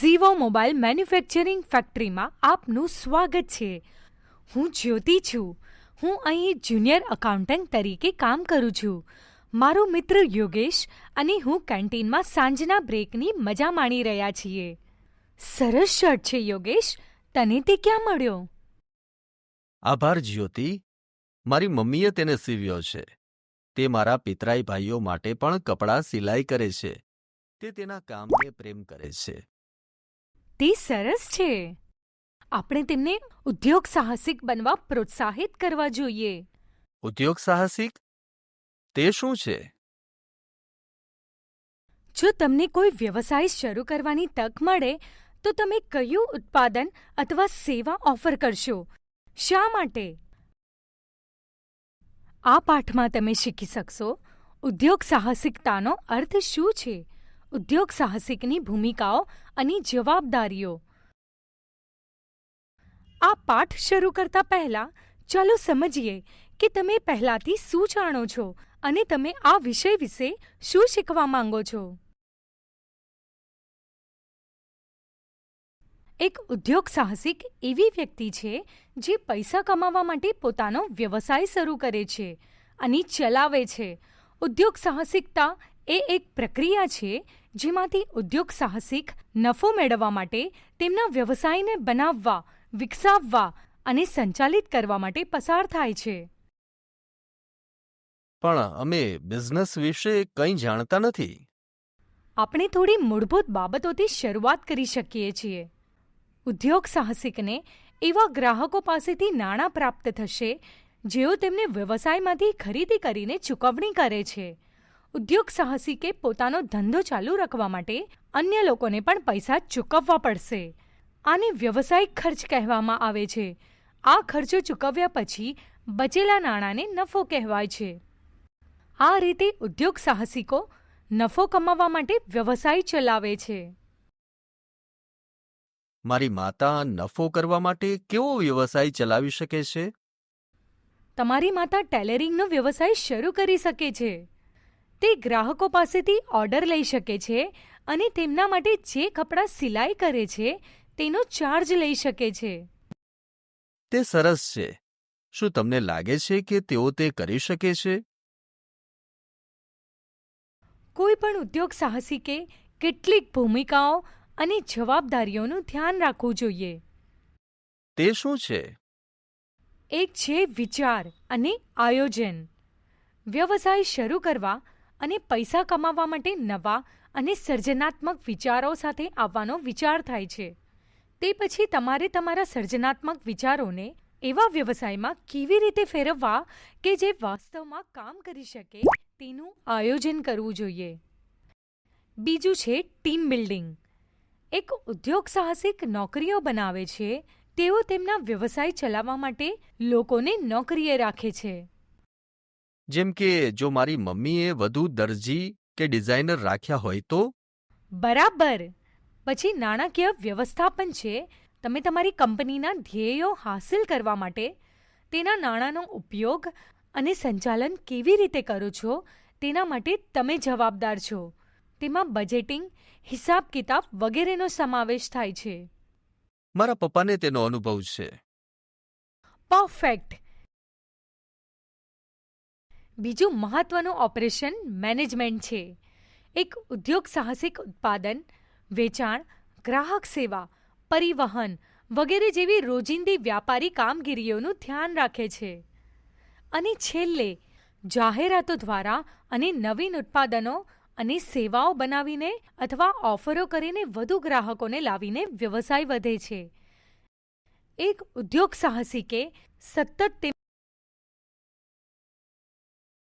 ઝીવો mobile manufacturing ફેક્ટરીમાં આપનું સ્વાગત છે. હું જ્યોતિ છું. હું અહીં જુનિયર એકાઉન્ટન્ટ તરીકે કામ કરું છું. મારો મિત્ર યોગેશ અને હું કેન્ટીનમાં સાંજના બ્રેકની મજા માણી રહ્યા છીએ. સરસ શર્ટ છે યોગેશ. તને તે ક્યાં મળ્યો? આભાર જ્યોતિ. મારી મમ્મીએ તેને સીવ્યો છે. તે મારા પિતરાઈ ભાઈઓ માટે પણ કપડાં સિલાઈ કરે છે. તે તેના કામને પ્રેમ કરે છે. તે સરસ છે. આપણે તેમને ઉદ્યોગ સાહસિક બનવા પ્રોત્સાહિત કરવા જોઈએ. ઉદ્યોગ સાહસિક? તે શું છે? જો તમને કોઈ વ્યવસાય શરૂ કરવાની તક મળે તો તમે કયું ઉત્પાદન અથવા સેવા ઓફર કરશો? શા માટે? આ પાઠમાં તમે શીખી શકશો ઉદ્યોગ સાહસિકતાનો અર્થ શું છે? ઉદ્યોગ સાહસિકની ભૂમિકાઓ અને જવાબદારીઓ. આ પાઠ શરૂ કરતા પહેલા, ચાલો સમજીએ કે તમે પહેલાથી શું જાણો છો અને તમે આ વિષય વિશે શું શીખવા માંગો છો. એક ઉદ્યોગ સાહસિક એવી વ્યક્તિ છે જે પૈસા કમાવા માટે પોતાનો વ્યવસાય શરૂ કરે છે અને ચલાવે છે. ઉદ્યોગ સાહસિકતા એ એક પ્રક્રિયા છે જેમાંથી ઉદ્યોગ સાહસિક નફો મેળવવા માટે તેમના વ્યવસાયને બનાવવા વિકસાવવા અને સંચાલિત કરવા માટે પસાર થાય છે. પણ અમે બિઝનેસ વિશે કંઈ જાણતા નથી. આપણે થોડી મૂળભૂત બાબતોથી શરૂઆત કરી શકીએ છીએ. ઉદ્યોગ સાહસિકને એવા ગ્રાહકો પાસેથી નાણાં પ્રાપ્ત થશે જેઓ તેમને વ્યવસાયમાંથી ખરીદી કરીને ચૂકવણી કરે છે. ઉદ્યોગ સાહસિકે પોતાનો ધંધો ચાલુ રાખવા માટે અન્ય લોકોને પણ પૈસા ચૂકવવા પડશે. આને વ્યવસાયિક ખર્ચ કહેવામાં આવે છે. આ ખર્ચો ચૂકવ્યા પછી બચેલા નાણાંને નફો કહેવાય છે. આ રીતે ઉદ્યોગ સાહસિકો નફો કમાવવા માટે વ્યવસાય ચલાવે છે. મારી માતા નફો કરવા માટે કેવો વ્યવસાય ચલાવી શકે છે? તમારી માતા ટેલરિંગનો વ્યવસાય શરૂ કરી શકે છે. તે ગ્રાહકો પાસેથી ઓર્ડર લઈ શકે છે અને તેમના માટે જે કપડાં સિલાઈ કરે છે તેનો ચાર્જ લઈ શકે છે. તે સરસ છે. શું તમને લાગે છે કે તેઓ તે કરી શકે છે? કોઈ પણ ઉદ્યોગ સાહસિકે કેટલીક ભૂમિકાઓ અને જવાબદારીઓનું ધ્યાન રાખવું જોઈએ. તે શું છે? એક છે વિચાર અને આયોજન. વ્યવસાય શરૂ કરવા અને પૈસા કમાવા માટે નવા અને સર્જનાત્મક વિચારો સાથે આવવાનો વિચાર થાય છે. તે પછી તમારે તમારા સર્જનાત્મક વિચારોને એવા વ્યવસાયમાં કેવી રીતે ફેરવવા કે જે વાસ્તવમાં કામ કરી શકે તેનું આયોજન કરવું જોઈએ? બીજું છે ટીમ બિલ્ડિંગ. એક ઉદ્યોગ સાહસિક નોકરીઓ બનાવે છે, તેઓ તેમના વ્યવસાય ચલાવવા માટે લોકોને નોકરીએ રાખે છે. જેમ કે જો મારી મમ્મીએ વધુ દરજી કે ડિઝાઇનર રાખ્યા હોય તો? બરાબર. પછી નાણાકીય વ્યવસ્થાપન છે. તમે તમારી કંપનીના ધ્યેયો હાંસિલ કરવા માટે તેના નાણાંનો ઉપયોગ અને સંચાલન કેવી રીતે કરો છો તેના માટે તમે જવાબદાર છો. તેમાં બજેટિંગ હિસાબ કિતાબ વગેરેનો સમાવેશ થાય છે. મારા પપ્પાને તેનો અનુભવ છે. પરફેક્ટ. બીજું મહત્વનું ઓપરેશન મેનેજમેન્ટ છે. એક ઉદ્યોગ સાહસિક ઉત્પાદન, વેચાણ, ગ્રાહક સેવા, પરિવહન વગેરે જેવી રોજિંદી વ્યાપારી કામગીરીઓનું ધ્યાન રાખે છે. અને છેલ્લે, જાહેરાતો દ્વારા અને નવીન ઉત્પાદનો અને સેવાઓ બનાવીને અથવા ઓફરો કરીને વધુ ગ્રાહકોને લાવીને વ્યવસાય વધે છે. એક ઉદ્યોગ સાહસિકે સતત